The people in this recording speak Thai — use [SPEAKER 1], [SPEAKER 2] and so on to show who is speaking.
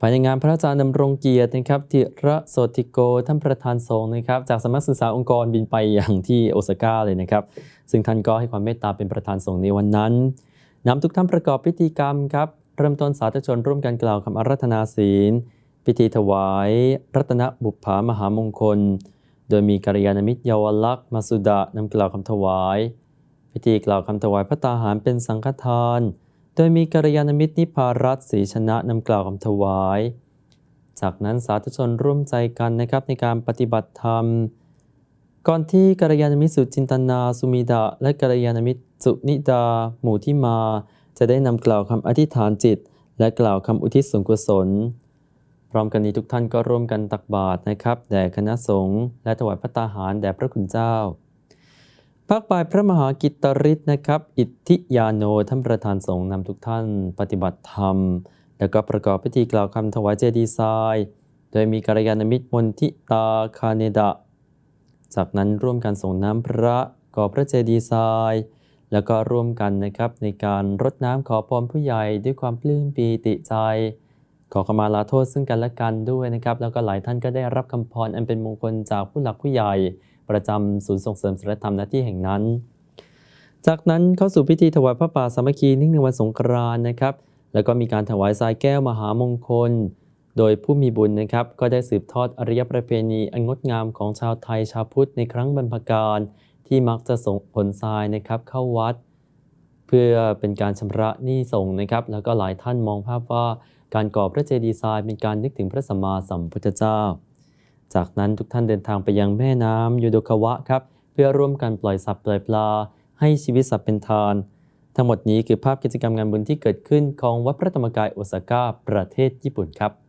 [SPEAKER 1] ภายในงานพระอาจารย์ดำรงเกียรตินะครับธิระโสติโกท่านประธานสงฆ์นะครับ จากสำนักศึกษาองค์กรบินไปอย่างที่โอซาก้าเลยนะครับ ซึ่งท่านก็ให้ความเมตตาเป็นประธานสงฆ์ในวันนั้นนำทุกท่านประกอบพิธีกรรมครับ เริ่มต้นสาธุชนร่วมกันกล่าวคำอารัธนาศีล พิธีถวาย รัตนบุพภามหามงคล โดยมีกัลยาณมิตรเยาวลักษณ์มาสุดะนำกล่าวคำถวาย พิธีกล่าวคำถวายพระตาหารเป็นสังฆทาน โดยมีกัลยาณมิตรนิพารัตน์ศรีชนะนำกล่าวคำถวาย จากนั้นสาธุชนร่วมใจกันนะครับในการปฏิบัติธรรม ก่อนที่กัลยาณมิตรสุจินตนาสุมิดาและกัลยาณมิตรสุนิดา หมู่ที่มา จะได้นำกล่าวคำอธิษฐานจิต และกล่าวคำอุทิศส่วนกุศล พร้อมกันนี้ทุกท่านก็ร่วมกันตักบาตรนะครับแด่คณะสงฆ์และถวายพระตาหารแด่พระคุณเจ้า ภาคบ่ายพระมหากิตริศนะครับ อิทธิยาโนท่านประธานสงฆ์นำทุกท่านปฏิบัติธรรม แล้วก็ประกอบพิธีกล่าวคำถวายเจดีย์ทรายโดยมีกัลยาณมิตรมนทิตาคาเนดะ จากนั้นร่วมกันส่งน้ำพระก่อพระเจดีย์ทรายแล้วก็ร่วมกันนะครับในการรดน้ำขอพรผู้ใหญ่ด้วยความปลื้มปีติใจ ขอขมาลาโทษซึ่งกันและกันด้วยนะครับ แล้วก็หลายท่านก็ได้รับคำพรอันเป็นมงคลจากผู้หลักผู้ใหญ่ ประจำศูนย์ส่งเสริมศิลธรรมหน้าที่แห่งนั้น จากนั้นเข้าสู่พิธีถวายพระป่าสามัคคีเนื่องในวันสงกรานต์นะครับ แล้วก็มีการถวายทรายแก้วมหามงคล โดยผู้มีบุญนะครับก็ได้สืบทอดอริยประเพณีอันงดงามของชาวไทยชาวพุทธในครั้งบรรพกาลที่มักจะส่งผลทรายนะครับเข้าวัด เพื่อเป็นการชำระหนี้ส่งนะครับ แล้วก็หลายท่านมองภาพว่าการก่อพระเจดีย์ทรายเป็นการนึกถึงพระสัมมาสัมพุทธเจ้า จากนั้นทุกท่านเดินทางไปยังแม่น้ำยูโดคาวะครับ เพื่อร่วมกันปล่อยสัตว์ปล่อยปลา ให้ชีวิตสัตว์เป็นทาน ทั้งหมดนี้คือภาพกิจกรรมงานบุญที่เกิดขึ้นของวัดพระธรรมกายโอซาก้าประเทศญี่ปุ่นครับ